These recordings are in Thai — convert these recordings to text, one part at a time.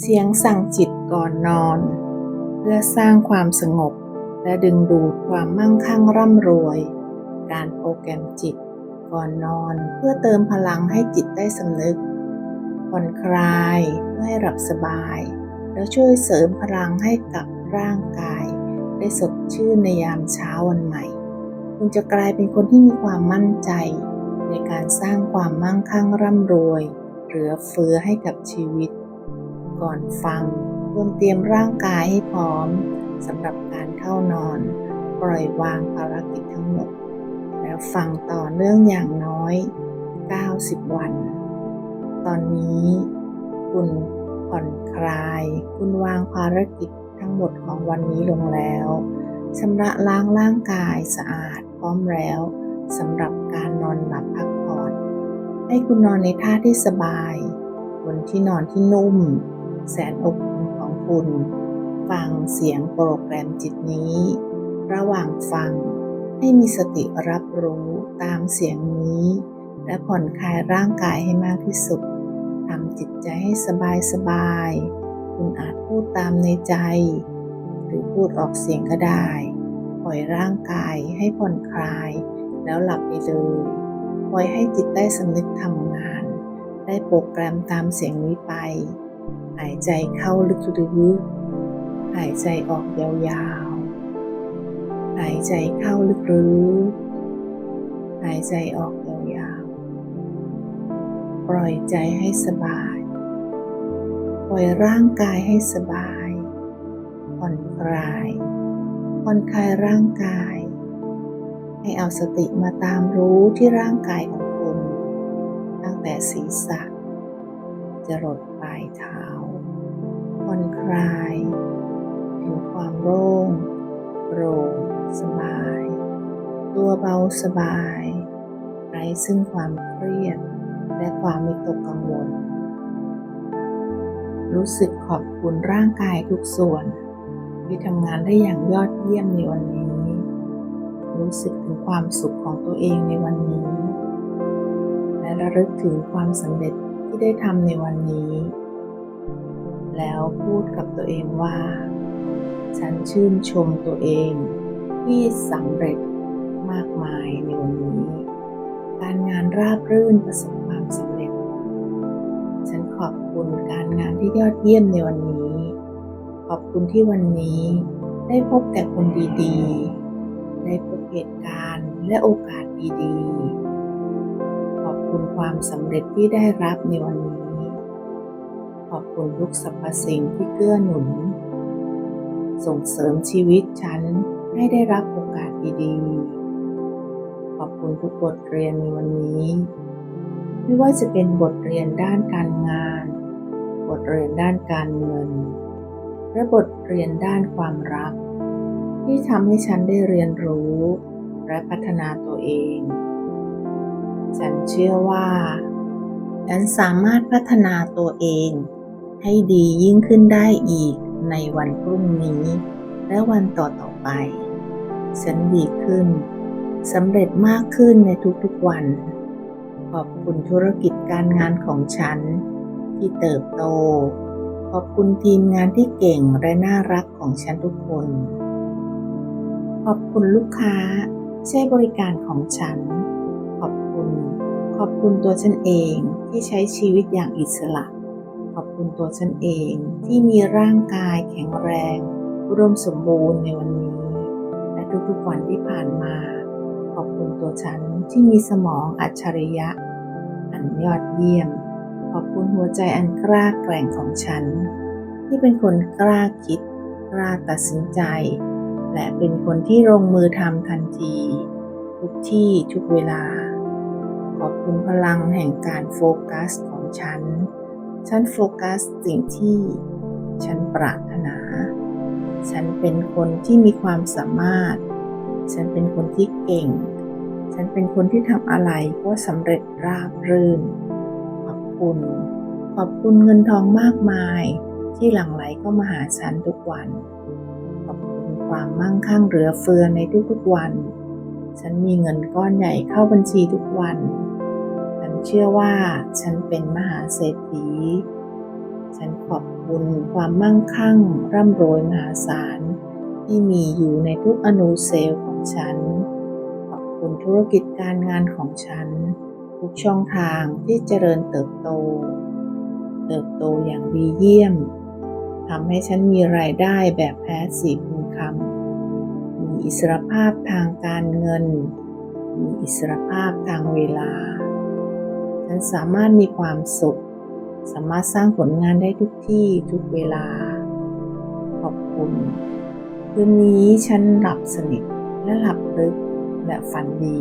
เสียงสั่งจิตก่อนนอน เพื่อสร้างความสงบ และดึงดูดความมั่งคั่งร่ำรวย การโปรแกรมจิตก่อนนอนเพื่อเติมพลังให้จิตได้สำนึกผ่อนคลายเพื่อให้หลับสบาย แล้วช่วยเสริมพลังให้กับร่างกาย ได้สดชื่นในยามเช้าวันใหม่ คุณจะกลายเป็นคนที่มีความมั่นใจ ในการสร้างความมั่งคั่งร่ำรวย เหลือเฟือให้กับชีวิต ก่อนฟังควรเตรียมร่างกายให้พร้อมสำหรับการเข้านอน ปล่อยวางภารกิจทั้งหมด แล้วฟังต่อเนื่องอย่างน้อย 90 วัน ตอนนี้คุณผ่อนคลาย คุณวางภารกิจทั้งหมดของวันนี้ลงแล้วชำระล้างร่างกายสะอาดพร้อมแล้วสำหรับการนอนหลับพักผ่อน ให้คุณนอนในท่าที่สบาย บนที่นอนที่นุ่ม แสนอบอุ่นของคุณ ฟังเสียงโปรแกรมจิตนี้ ระหว่างฟังให้มีสติรับรู้ตามเสียงนี้ และผ่อนคลายร่างกายให้มากที่สุดทำจิตใจให้สบายสบายๆคุณอาจพูดตามในใจ หรือพูดออกเสียงก็ได้ ปล่อยร่างกายให้ผ่อนคลาย แล้วหลับไปเลยปล่อยให้จิตได้สำนึกทำงาน ได้โปรแกรมตามเสียงนี้ไป หายใจเข้าลึกๆหายใจออกยาวๆ หายใจเข้าลึกๆหายใจออกยาวๆ ปล่อยใจให้สบาย ปล่อยร่างกายให้สบาย ผ่อนคลาย ผ่อนคลายร่างกาย ให้เอาสติมาตามรู้ที่ร่างกายของคุณ ตั้งแต่ศีรษะจรด ลายเท้าผ่อนคลายถึงความโล่งโปร่งสบาย ตัวเบาสบายไร้ซึ่งความเครียดและความมิตกกังวล รู้สึกขอบคุณร่างกายทุกส่วน ที่ทำงานได้อย่างยอดเยี่ยมในวันนี้ รู้สึกถึงความสุขของตัวเองในวันนี้ และระลึกถึงความสำเร็จ ที่ได้ทำในวันนี้ แล้วพูดกับตัวเองว่า ฉันชื่นชมตัวเองที่สำเร็จมากมายในวันนี้ การงานราบรื่นประสบความสำเร็จ ฉันขอบคุณการงานที่ยอดเยี่ยมในวันนี้ ขอบคุณที่วันนี้ได้พบแต่คนดีๆ ได้พบเหตุการณ์และโอกาสดีๆ คุณความสำเร็จที่ได้รับในวันนี้ ขอบคุณทุกสรรพสิ่งที่เกื้อหนุน ส่งเสริมชีวิตฉันให้ได้รับโอกาสดีๆ ขอบคุณทุกบทเรียนในวันนี้ ไม่ว่าจะเป็นบทเรียนด้านการงาน บทเรียนด้านการเงิน และบทเรียนด้านความรัก ที่ทำให้ฉันได้เรียนรู้และพัฒนาตัวเอง ฉันเชื่อว่า ฉันสามารถพัฒนาตัวเอง ให้ดียิ่งขึ้นได้อีกในวันพรุ่งนี้ และวันต่อๆไป ฉันดีขึ้นสำเร็จมากขึ้นในทุกๆวัน ขอบคุณธุรกิจการงานของฉัน ที่เติบโต ขอบคุณทีมงานที่เก่งและน่ารักของฉันทุกคน ขอบคุณลูกค้าใช้บริการของฉัน อบคุณตัวฉันเองที่ใช้ชีวิตอย่างอิสระ ขอบคุณตัวฉันเองที่มีร่างกายแข็งแรงอุดมสมบูรณ์ในวันนี้ และทุกๆวันที่ผ่านมา ขอบคุณตัวฉันที่มีสมองอัจฉริยะ อันยอดเยี่ยม ขอบคุณหัวใจอันกล้าแกร่งของฉัน ที่เป็นคนกล้าคิด กล้าตัดสินใจ และเป็นคนที่ลงมือทำทันที ทุกที่ทุกเวลา ขอบคุณพลังแห่งการโฟกัสของฉัน ฉันโฟกัสสิ่งที่ฉันปรารถนา ฉันเป็นคนที่มีความสามารถ ฉันเป็นคนที่เก่ง ฉันเป็นคนที่ทำอะไรก็สำเร็จราบรื่น ขอบคุณ ขอบคุณเงินทองมากมายที่หลั่งไหลเข้ามาหาฉันทุกวัน ขอบคุณความมั่งคั่งเหลือเฟือในทุกๆวัน ฉันมีเงินก้อนใหญ่เข้าบัญชีทุกวัน เชื่อว่าฉันเป็นมหาเศรษฐี ฉันขอบคุณความมั่งคั่งร่ำรวยมหาศาลที่มีอยู่ในทุกอนูเซลล์ของฉัน ขอบคุณธุรกิจการงานของฉัน ทุกช่องทางที่เจริญเติบโต เติบโตอย่างดีเยี่ยมทำให้ฉันมีรายได้แบบแพสซีฟอินคัมมีอิสรภาพทางการเงิน มีอิสรภาพทางเวลา ฉันสามารถมีความสุข สามารถสร้างผลงานได้ทุกที่ทุกเวลา ขอบคุณ คืนนี้ฉันหลับสนิทและหลับลึกและฝันดี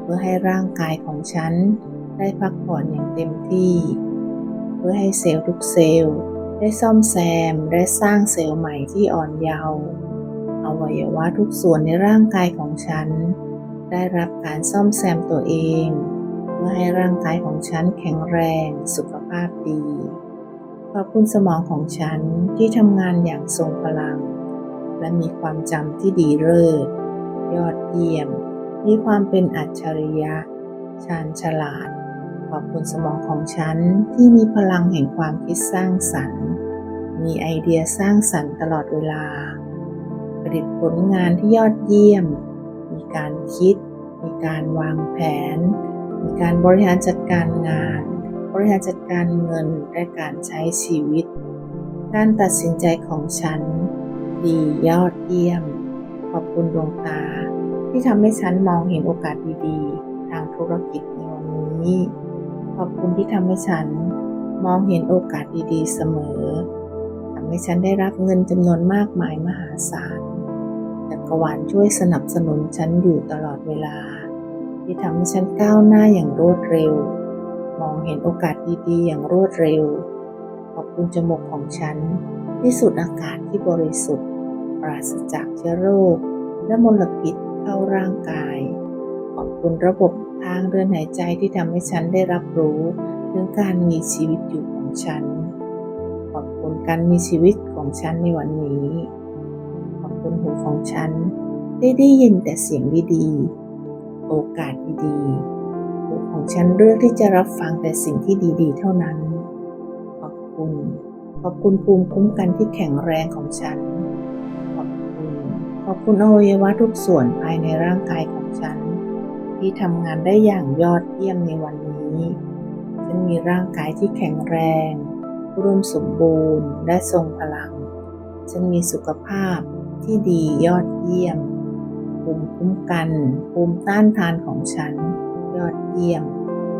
เพื่อให้ร่างกายของฉันได้พักผ่อนอย่างเต็มที่ เพื่อให้เซลล์ทุกเซลล์ได้ซ่อมแซมและสร้างเซลล์ใหม่ที่อ่อนเยาว์อวัยวะทุกส่วนในร่างกายของฉัน ได้รับการซ่อมแซมตัวเอง พื่อให้ร่างกายของฉันแข็งแรงสุขภาพดี ขอบคุณสมองของฉันที่ทำงานอย่างทรงพลัง และมีความจำที่ดีเลิศยอดเยี่ยม มีความเป็นอัจฉริยะชาญฉลาด ขอบคุณสมองของฉันที่มีพลังแห่งความคิดสร้างสรรค์ มีไอเดียสร้างสรรค์ตลอดเวลา ผลิตผลงานที่ยอดเยี่ยม มีการคิด มีการวางแผน มีการบริหารจัดการงาน บริหารจัดการเงินและการใช้ชีวิต การตัดสินใจของฉัน ดียอดเยี่ยม ขอบคุณดวงตา ที่ทำให้ฉันมองเห็นโอกาสดีๆ ทางธุรกิจในวันนี้ ขอบคุณที่ทำให้ฉันมองเห็นโอกาสดีๆ เสมอทำให้ฉันได้รับเงินจำนวนมากมายมหาศาลจักรวาลช่วยสนับสนุนฉันอยู่ตลอดเวลา ที่ทำให้ฉันก้าวหน้าอย่างรวดเร็ว มองเห็นโอกาสดีๆ อย่างรวดเร็ว ขอบคุณจมูกของฉันที่สูดอากาศที่บริสุทธิ์ ปราศจากเชื้อโรค และมลพิษเข้าร่างกาย ขอบคุณระบบทางเดินหายใจที่ทำให้ฉันได้รับรู้ถึงการมีชีวิตอยู่ของฉัน ขอบคุณการมีชีวิตของฉันในวันนี้ ขอบคุณหูของฉันได้ได้ยินแต่เสียงดีๆ โอกาสดีๆหูของฉันเลือกที่จะรับฟังแต่สิ่งที่ดีๆ เท่านั้น ขอบคุณ ขอบคุณภูมิคุ้มกันที่แข็งแรงของฉัน ขอบคุณ ขอบคุณอวัยวะทุกส่วนภายในร่างกายของฉัน ที่ทำงานได้อย่างยอดเยี่ยมในวันนี้ ฉันมีร่างกายที่แข็งแรงร่วมสมบูรณ์และทรงพลัง ฉันมีสุขภาพที่ดียอดเยี่ยม ภูมิคุ้มกัน ภูมิต้านทานของฉัน ยอดเยี่ยม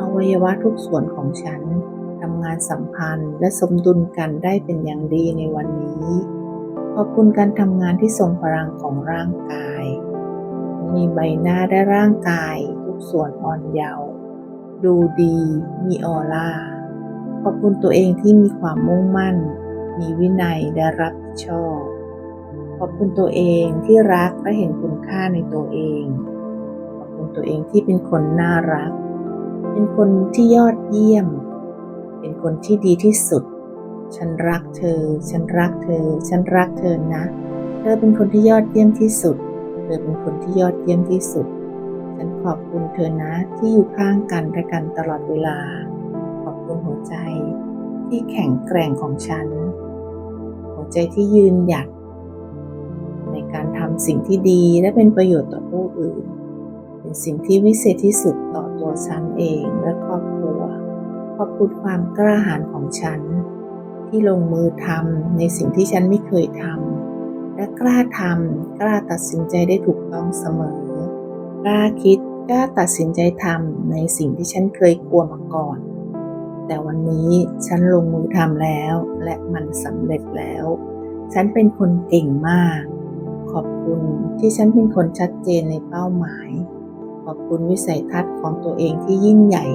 อวัยวะทุกส่วนของฉันทำงานสัมพันธ์และสมดุลกันได้เป็นอย่างดีในวันนี้ ขอบคุณการทำงานที่ทรงพลังของร่างกาย มีใบหน้าและร่างกายทุกส่วนอ่อนเยาว์ดูดี มีออร่า ขอบคุณตัวเองที่มีความมุ่งมั่น มีวินัยและรับผิดชอบ ขอบคุณตัวเองที่รักและเห็นคุณค่าในตัวเอง ขอบคุณตัวเองที่เป็นคนน่ารัก เป็นคนที่ยอดเยี่ยม เป็นคนที่ดีที่สุด ฉันรักเธอ ฉันรักเธอ ฉันรักเธอนะ เธอเป็นคนที่ยอดเยี่ยมที่สุด เธอเป็นคนที่ยอดเยี่ยมที่สุด ฉันขอบคุณเธอนะที่อยู่ข้างกันและกันตลอดเวลา ขอบคุณหัวใจที่แข็งแกร่งของฉัน หัวใจที่ยืนหยัดำสิ่งที่ดีและเป็นประโยชน์ต่อผู้อื่น เป็นสิ่งที่วิเศษที่สุดต่อตัวฉันเองและครอบครัวขอบคุณความกล้าหาญของฉัน ที่ลงมือทำในสิ่งที่ฉันไม่เคยทำและกล้าทำกล้าตัดสินใจได้ถูกต้องเสมอกล้าคิดกล้าตัดสินใจทำในสิ่งที่ฉันเคยกลัวมาก่อน แต่วันนี้ฉันลงมือทำแล้ว และมันสำเร็จแล้ว ฉันเป็นคนเก่งมาก ขอบคุณที่ฉันเป็นคนชัดเจนในเป้าหมาย ขอบคุณวิสัยทัศน์ของตัวเองที่ยิ่งใหญ่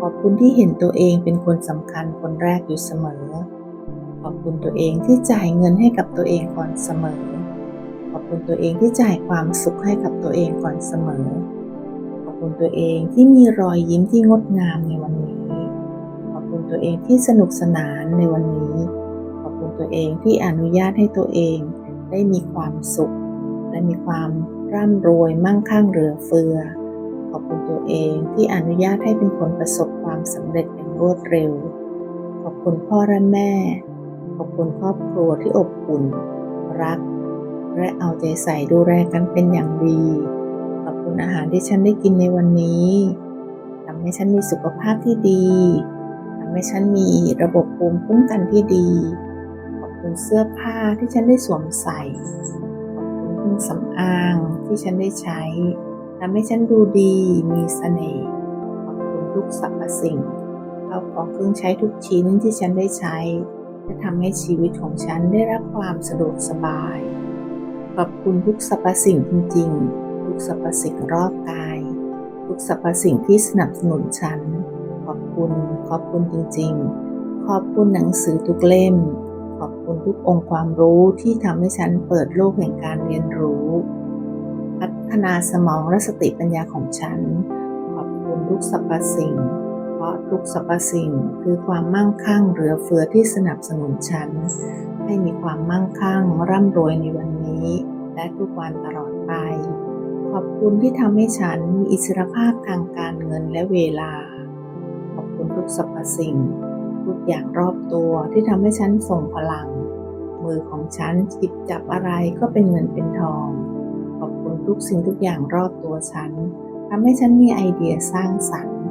ขอบคุณที่เห็นตัวเองเป็นคนสำคัญคนแรกอยู่เสมอ ขอบคุณตัวเองที่จ่ายเงินให้กับตัวเองก่อนเสมอ ขอบคุณตัวเองที่จ่ายความสุขให้กับตัวเองก่อนเสมอ ขอบคุณตัวเองที่มีรอยยิ้มที่งดงามในวันนี้ ขอบคุณตัวเองที่สนุกสนานในวันนี้ ขอบคุณตัวเองที่อนุญาตให้ตัวเอง ได้มีความสุข และมีความร่ำรวยมั่งคั่งเหลือเฟือ ขอบคุณตัวเองที่อนุญาตให้เป็นคนประสบความสำเร็จอย่างรวดเร็ว ขอบคุณพ่อและแม่ ขอบคุณครอบครัวที่อบอุ่น รัก และเอาใจใส่ดูแลกันเป็นอย่างดี ขอบคุณอาหารที่ฉันได้กินในวันนี้ทำให้ฉันมีสุขภาพที่ดีทำให้ฉันมีระบบภูมิคุ้มกันที่ดี คุณเสื้อผ้าที่ฉันได้สวมใส่ขอบคุณเครื่องสำอางที่ฉันได้ใช้ทำให้ฉันดูดีมีเสน่ห์ขอบคุณทุกสรรพสิ่งข้าของเครื่องใช้ทุกชิ้นที่ฉันได้ใช้และทำให้ชีวิตของฉันได้รับความสะดวกสบาย ขอบคุณทุกสรรพสิ่งจริงๆ ทุกสรรพสิ่งรอบกาย ทุกสรรพสิ่งที่สนับสนุนฉัน ขอบคุณ ขอบคุณจริงๆ ขอบคุณหนังสือทุกเล่ม อบคุณทุกองค์ความรู้ที่ทำให้ฉันเปิดโลกแห่งการเรียนรู้ พัฒนาสมองและสติปัญญาของฉัน ขอบคุณทุกสรรพสิ่ง เพราะทุกสรรพสิ่งคือความมั่งคั่งเหลือเฟือที่สนับสนุนฉัน ให้มีความมั่งคั่งร่ำรวยในวันนี้ และทุกวันตลอดไป ขอบคุณที่ทำให้ฉันมีอิสรภาพทางการเงินและเวลา ขอบคุณทุกสรรพสิ่ง อย่างรอบตัวที่ทำให้ฉันส่งพลัง มือของฉันจิบจับอะไรก็เป็นเงินเป็นทอง ขอบคุณทุกสิ่งทุกอย่างรอบตัวฉันทำให้ฉันมีไอเดียสร้างสรรค์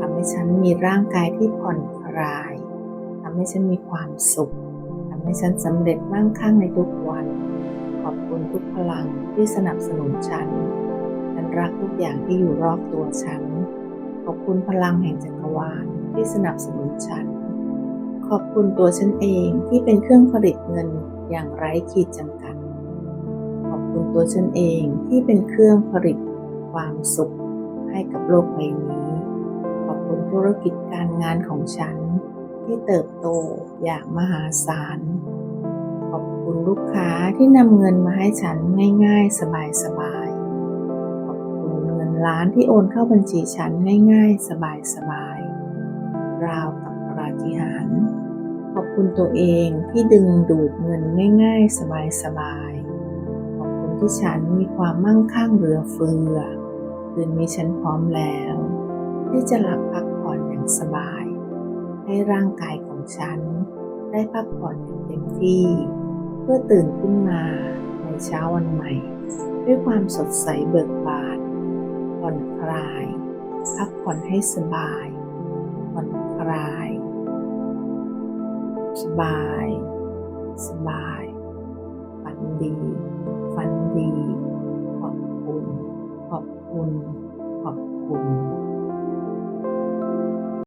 ทำให้ฉันมีร่างกายที่ผ่อนคลายทำให้ฉันมีความสุขทำให้ฉันสำเร็จมั่งคั่งในทุกวัน ขอบคุณทุกพลังที่สนับสนุนฉัน ฉันรักทุกอย่างที่อยู่รอบตัวฉัน ขอบคุณพลังแห่งจักรวาลที่สนับสนุนฉัน ขอบคุณตัวฉันเองที่เป็นเครื่องผลิตเงินอย่างไร้ขีดจำกัด ขอบคุณตัวฉันเองที่เป็นเครื่องผลิตความสุขให้กับโลกใบนี้ ขอบคุณธุรกิจการงานของฉัน ที่เติบโตอย่างมหาศาล ขอบคุณลูกค้าที่นำเงินมาให้ฉันง่าย ๆ สบายๆ ขอบคุณเงินล้านที่โอนเข้าบัญชีฉันง่าย ๆ สบายๆ ราวกับปาฏิหาริย์ ขอบคุณตัวเองที่ดึงดูดเงินง่ายๆ สบายๆ ขอบคุณที่ฉันมีความมั่งคั่งเหลือเฟือ คืนนี้ฉันพร้อมแล้ว ที่จะหลับพักผ่อนอย่างสบาย ให้ร่างกายของฉัน ได้พักผ่อนอย่างเต็มที่ เพื่อตื่นขึ้นมาในเช้าวันใหม่ ด้วยความสดใสเบิกบานผ่อนคลาย พักผ่อนให้สบายผ่อนคลาย สบาย สบาย ฝันดี ฝันดี ขอบคุณ ขอบคุณ ขอบคุณ